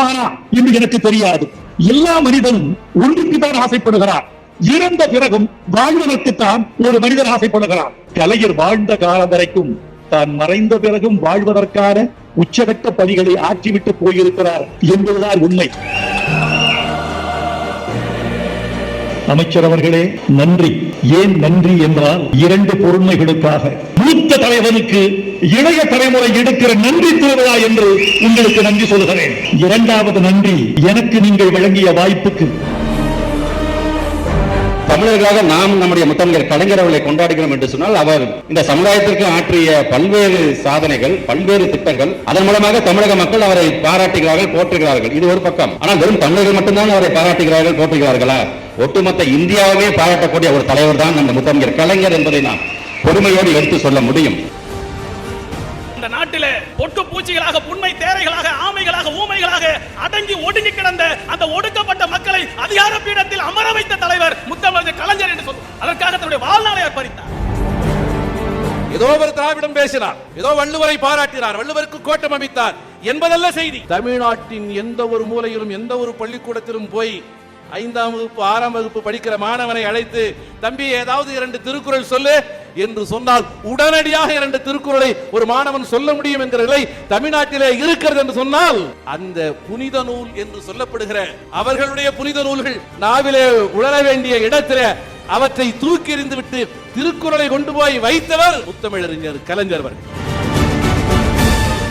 இருப்பாரா என்று எனக்கு தெரியாது. எல்லா மனிதனும் ஒன்றுக்கு தான் ஆசைப்படுகிறார். இறந்த பிறகும் வாழ்வதற்குத்தான் ஒரு மனிதன் ஆசைப்படுகிறார். கலைஞர் வாழ்ந்த காலம் வரைக்கும் தான் மறைந்த பிறகும் வாழ்வதற்கான உச்சகட்ட பணிகளை ஆற்றிவிட்டு போயிருக்கிறார் என்பதுதான் உண்மை. அமைச்சர் அவர்களே நன்றி. ஏன் நன்றி என்றால் இரண்டு பொறுமைகளுக்காக மூத்த தலைவனுக்கு இளைய தலைமுறை எடுக்கிற நன்றி திருவிழா என்று உங்களுக்கு நன்றி சொல்கிறேன் இரண்டாவது நன்றி எனக்கு நீங்கள் வழங்கிய வாய்ப்புக்கு. தமிழர்களாக நாம் நம்முடைய முத்தமிழர் கலைஞர் அவர்களை கொண்டாடுகிறோம் என்று சொன்னால் அவர் இந்த சமுதாயத்திற்கு ஆற்றிய பல்வேறு சாதனைகள் பல்வேறு திட்டங்கள் அதன் மூலமாக தமிழக மக்கள் அவரை பாராட்டுகிறார்கள் போற்றுகிறார்கள். இது ஒரு பக்கம். ஆனால் வெறும் தமிழர்கள் மட்டும்தான் அவரை பாராட்டுகிறார்கள் போற்றுகிறார்களா? ஒட்டுமொத்த இந்தியாவே பாராட்டக்கூடிய ஒரு தலைவர் தான் நம்ம முத்தமிழர் கலைஞர் என்பதை நாம் பொறுமையோடு எடுத்து சொல்ல முடியும். இந்த நாட்டிலே பொட்டு பூச்சிகளாக புண்மை தேரைகளாக ஆமைகளாக ஊமைகளாக அடங்கி ஒடுங்கி கிடந்த அந்த ஒடுக்கப்பட்ட மக்களை அதிகார பீடத்தில் அமர வைத்த தலைவர் முத்தமிழர் கலைஞர் என்று சொல்லுவோம். அதற்காக தன்னுடைய வாழ்நாளை அர்ப்பணித்தார். ஏதோ ஒரு திராவிடம் பேசினார் ஏதோ வள்ளுவரை பாராட்டினார் வள்ளுவருக்கு கோட்டம் அமைத்தார் என்பதல்ல செய்தி. தமிழ்நாட்டின் எந்த ஒரு மூலையிலும் எந்த ஒரு பள்ளிக்கூடத்திலும் போய் ஐந்தாம் வகுப்பு ஆறாம் வகுப்பு படிக்கிற மாணவனை அழைத்து தம்பி ஏதாவது இரண்டு திருக்குறள் சொல்லு என்று சொன்னால் உடனடியாக இரண்டு திருக்குறளை ஒரு மாணவன் சொல்ல முடியும் என்கிற நிலை தமிழ்நாட்டிலே இருக்கிறது என்று சொன்னால் அந்த புனித நூல் என்று சொல்லப்படுகிற அவர்களுடைய புனித நூல்கள் நாவிலே உணர வேண்டிய இடத்திலே அவற்றை தூக்கி எறிந்து விட்டு திருக்குறளை கொண்டு போய் வைத்தவர் முத்தமிழறிஞர் கலைஞர் அவர்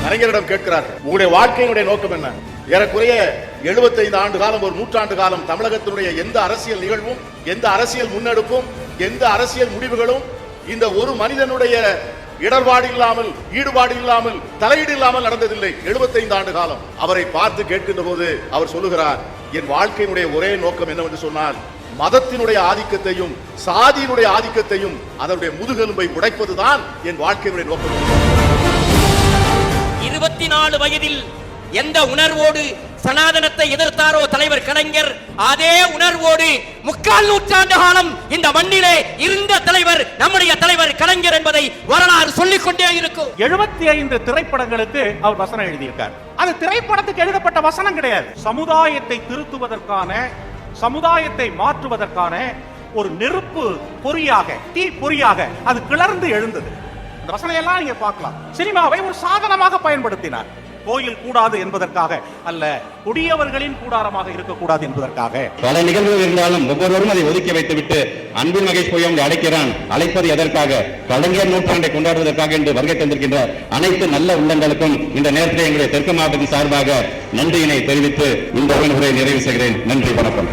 கலைஞரிடம் கேட்கிறார்கள் உங்களுடைய வாழ்க்கையினுடைய நோக்கம் என்ன? ஏறக்குறைய 75 ஆண்டு காலம் ஒரு நூற்றாண்டு காலம் தமிழகத்தினுடைய எந்த அரசியல் நிகழ்வும் எந்த அரசியல் முன்னெடுப்பும் எந்த அரசியல் முடிவுகளும் இந்த ஒரு மனிதனுடைய இடர்பாடு இல்லாமல் ஈடுபாடு இல்லாமல் தலையீடு இல்லாமல் நடந்ததில்லை. 75 ஆண்டு காலம். அவரை பார்த்து கேட்கின்ற போது அவர் சொல்லுகிறார் என் வாழ்க்கையினுடைய ஒரே நோக்கம் என்னவென்று சொன்னால் மதத்தினுடைய ஆதிக்கத்தையும் சாதியினுடைய ஆதிக்கத்தையும் அதனுடைய முதுகெலும்பை உடைப்பதுதான் என் வாழ்க்கையினுடைய நோக்கம். இருபத்தி நாலு வயதில் எந்த உணர்வோடு சனாதனத்தை எதிர்த்தாரோ தலைவர் கலைஞர் அதே உணர்வோடு முக்கால் நூற்றாண்டு காலம் இந்த மண்ணிலே இருந்த தலைவர் நம்முடைய தலைவர் கலைஞர் என்பதை வரலாறு சொல்லிக் கொண்டே இருக்கும். எழுபத்தி ஐந்து திரைப்படங்களுக்கு அவர் வசனம் எழுதியிருக்கார். அது திரைப்படத்துக்கு எழுதப்பட்ட வசனம் கிடையாது. சமுதாயத்தை திருத்துவதற்கான சமுதாயத்தை மாற்றுவதற்கான ஒரு நெருப்பு பொறியாக தீ பொறியாக அது கிளர்ந்து எழுந்தது. அந்த வசனையெல்லாம் நீங்க பார்க்கலாம். சினிமாவை ஒரு சாதனமாக பயன்படுத்தினார். கோயில் கூடாது என்பதற்காக அல்ல குடியவர்களின் கூடாரமாக இருக்கக்கூடாது என்பதற்காக. பல நிகழ்வுகள் இருந்தாலும் ஒவ்வொருவரும் அதை ஒதுக்கி வைத்துவிட்டு அன்பில் மகேஷ் போய் அழைக்கிறான் அழைப்பது எதற்காக? கலைஞர் நூற்றாண்டை கொண்டாடுவதற்காக என்று வருகை தந்திருக்கின்ற அனைத்து நல்ல உள்ளங்களுக்கும் இந்த நேரத்தில் எங்களுடைய தெற்கு மாவட்டத்தின் சார்பாக நன்றியினை தெரிவித்து இந்த உரை நிறைவு செய்கிறேன். நன்றி வணக்கம்.